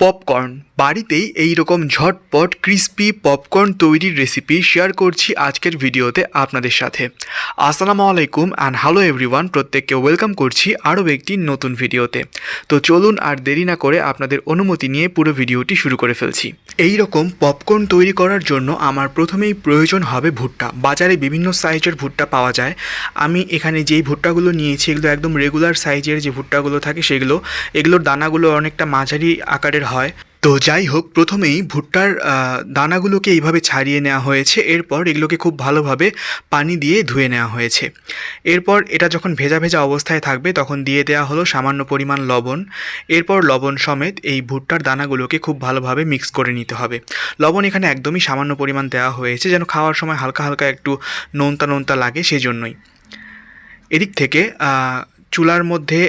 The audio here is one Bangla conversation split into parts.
পপকর্ন বাড়িতেই এই রকম ঝটপট ক্রিস্পি পপকর্ন তৈরির রেসিপি শেয়ার করছি আজকের ভিডিওতে আপনাদের সাথে। আসসালামু আলাইকুম অ্যান্ড হ্যালো এভরিওয়ান প্রত্যেককে ওয়েলকাম করছি আরও একটি নতুন ভিডিওতে। তো চলুন আর দেরি না করে আপনাদের অনুমতি নিয়ে পুরো ভিডিওটি শুরু করে ফেলছি। এই রকম পপকর্ন তৈরি করার জন্য আমার প্রথমেই প্রয়োজন হবে ভুট্টা। বাজারে বিভিন্ন সাইজের ভুট্টা পাওয়া যায়। আমি এখানে যেই ভুট্টাগুলো নিয়েছি, এগুলো একদম রেগুলার সাইজের যে ভুট্টাগুলো থাকে সেগুলো, এগুলোর দানাগুলো অনেকটা মাঝারি আকারের হয়। তো যাই হোক প্রথমেই ভুট্টার দানাগুলোকে এইভাবে ছাড়িয়ে নেওয়া হয়েছে। এরপর এগুলোকে খুব ভালোভাবে পানি দিয়ে ধুয়ে নেওয়া হয়েছে। এরপর এটা যখন ভেজা ভেজা অবস্থায় থাকবে, তখন দিয়ে দেওয়া হলো সামান্য পরিমাণ লবণ। এরপর লবণ সমেত এই ভুট্টার দানাগুলোকে খুব ভালোভাবে মিক্স করে নিতে হবে। লবণ এখানে একদমই সামান্য পরিমাণ দেওয়া হয়েছে, যেন খাওয়ার সময় হালকা হালকা একটু নোনতা নোনতা লাগে সেই জন্যই এদিক থেকে চুলার মধ্যে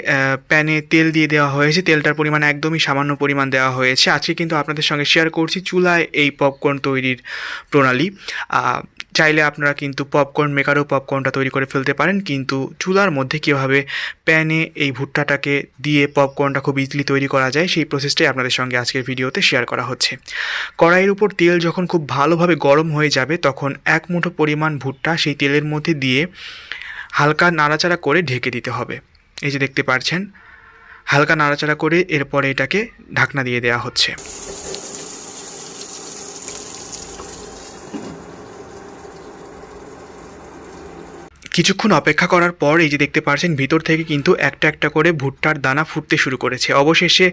প্যানে তেল দিয়ে দেওয়া হয়েছে। তেলটার পরিমাণ একদমই সামান্য পরিমাণ দেওয়া হয়েছে। আজকে কিন্তু আপনাদের সঙ্গে শেয়ার করছি চুলায় এই পপকর্ন তৈরির প্রণালী। চাইলে আপনারা কিন্তু পপকর্ন মেকারও পপকর্নটা তৈরি করে ফেলতে পারেন। কিন্তু চুলার মধ্যে কীভাবে প্যানে এই ভুট্টাটাকে দিয়ে পপকর্নটা খুব ইজিলি তৈরি করা যায়, সেই প্রসেসটাই আপনাদের সঙ্গে আজকের ভিডিওতে শেয়ার করা হচ্ছে। কড়াইয়ের উপর তেল যখন খুব ভালোভাবে গরম হয়ে যাবে, তখন এক মুঠো পরিমাণ ভুট্টা সেই তেলের মধ্যে দিয়ে হালকা নাড়াচাড়া করে ঢেকে দিতে হবে। এই যে দেখতে পাচ্ছেন হালকা নাড়াচাড়া করে এরপরে এটাকে ঢাকনা দিয়ে দেওয়া হচ্ছে। কিছুক্ষণ অপেক্ষা করার পর এই যে দেখতে পাচ্ছেন ভিতর থেকে কিন্তু একটা একটা করে ভুট্টার দানা ফুটতে শুরু করেছে। অবশেষে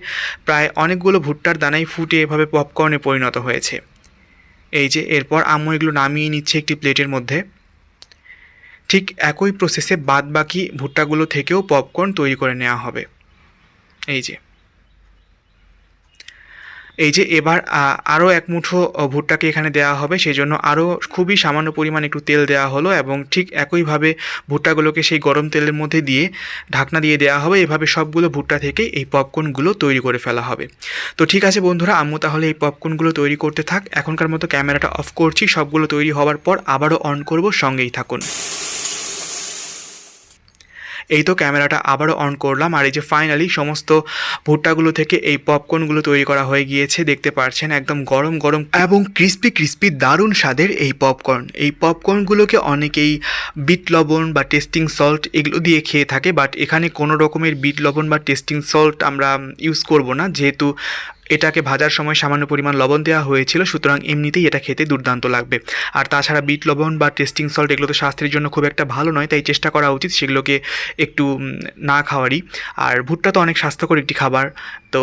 প্রায় অনেকগুলো ভুট্টার দানাই ফুটে এভাবে পপকর্নে পরিণত হয়েছে। এই যে এরপর আম্মু এগুলো নামিয়ে নিচ্ছে একটি প্লেটের মধ্যে। ঠিক একই প্রসেসে বাদ বাকি ভুট্টাগুলো থেকেও পপকর্ন তৈরি করে নেওয়া হবে। এই যে। এই যে এবার আরও এক মুঠো ভুট্টাকে এখানে দেওয়া হবে। সেই জন্য আরও খুবই সামান্য পরিমাণ একটু তেল দেওয়া হলো এবং ঠিক একইভাবে ভুট্টাগুলোকে সেই গরম তেলের মধ্যে দিয়ে ঢাকনা দিয়ে দেওয়া হবে। এভাবে সবগুলো ভুট্টা থেকে এই পপকর্নগুলো তৈরি করে ফেলা হবে। তো ঠিক আছে বন্ধুরা, আম্মু তাহলে এই পপকর্নগুলো তৈরি করতে থাক। এখনকার মতো ক্যামেরাটা অফ করছি। সবগুলো তৈরি হওয়ার পর আবারও অন করব। সঙ্গেই থাকুন। এই তো ক্যামেরাটা আবারও অন করলাম। আর এই যে ফাইনালি সমস্ত ভুট্টাগুলো থেকে এই পপকর্নগুলো তৈরি করা হয়ে গিয়েছে, দেখতে পাচ্ছেন একদম গরম গরম এবং ক্রিস্পি ক্রিস্পি দারুণ স্বাদের এই পপকর্ন এই পপকর্নগুলোকে অনেকেই বিট লবণ বা টেস্টিং সল্ট এগুলো দিয়ে খেয়ে থাকে বাট এখানে কোনো রকমের বিট লবণ বা টেস্টিং সল্ট আমরা ইউজ করব না, যেহেতু এটাকে ভাজার সময় সামান্য পরিমাণ লবণ দেওয়া হয়েছিল, সুতরাং এমনিতেই এটা খেতে দুর্দান্ত লাগবে। আর তাছাড়া বিট লবণ বা টেস্টিং সল্ট এগুলো তো স্বাস্থ্যের জন্য খুব একটা ভালো নয়, তাই চেষ্টা করা উচিত সেগুলোকে একটু না খাওয়ারই। আর ভুট্টা তো অনেক স্বাস্থ্যকর একটি খাবার। তো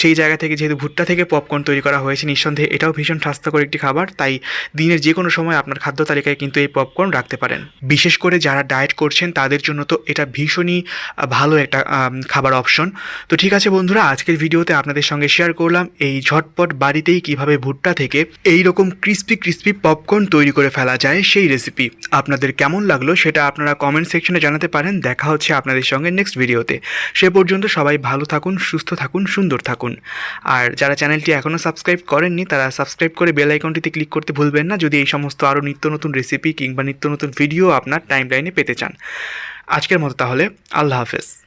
সেই জায়গা থেকে যেহেতু ভুট্টা থেকে পপকর্ন তৈরি করা হয়েছে, নিঃসন্দেহে এটাও ভীষণ স্বাস্থ্যকর একটি খাবার, তাই দিনের যে কোনো সময় আপনার খাদ্য তালিকায় কিন্তু এই পপকর্ন রাখতে পারেন। বিশেষ করে যারা ডায়েট করছেন, তাদের জন্য তো এটা ভীষণই ভালো একটা খাবার অপশন তো ঠিক আছে বন্ধুরা, আজকের ভিডিওতে আপনাদের সঙ্গে শেয়ার করলাম এই ঝটপট বাড়িতেই কীভাবে ভুট্টা থেকে এই রকম ক্রিস্পি ক্রিস্পি পপকর্ন তৈরি করে ফেলা যায় সেই রেসিপি আপনাদের কেমন লাগল সেটা আপনারা কমেন্ট সেকশনে জানাতে পারেন। দেখা হচ্ছে আপনাদের সঙ্গে নেক্সট ভিডিওতে সে পর্যন্ত সবাই ভালো থাকুন, সুস্থ থাকুন সুন্দর থাকুন। আর যারা চ্যানেলটি এখনও সাবস্ক্রাইব করেননি, তারা সাবস্ক্রাইব করে বেল আইকনটিতে ক্লিক করতে ভুলবেন না। যদি এই সমস্ত আরও নিত্য নতুন রেসিপি কিংবা নিত্য নতুন ভিডিও আপনার টাইমলাইনে পেতে চান। আজকের মতো তাহলে, আল্লাহ হাফেজ।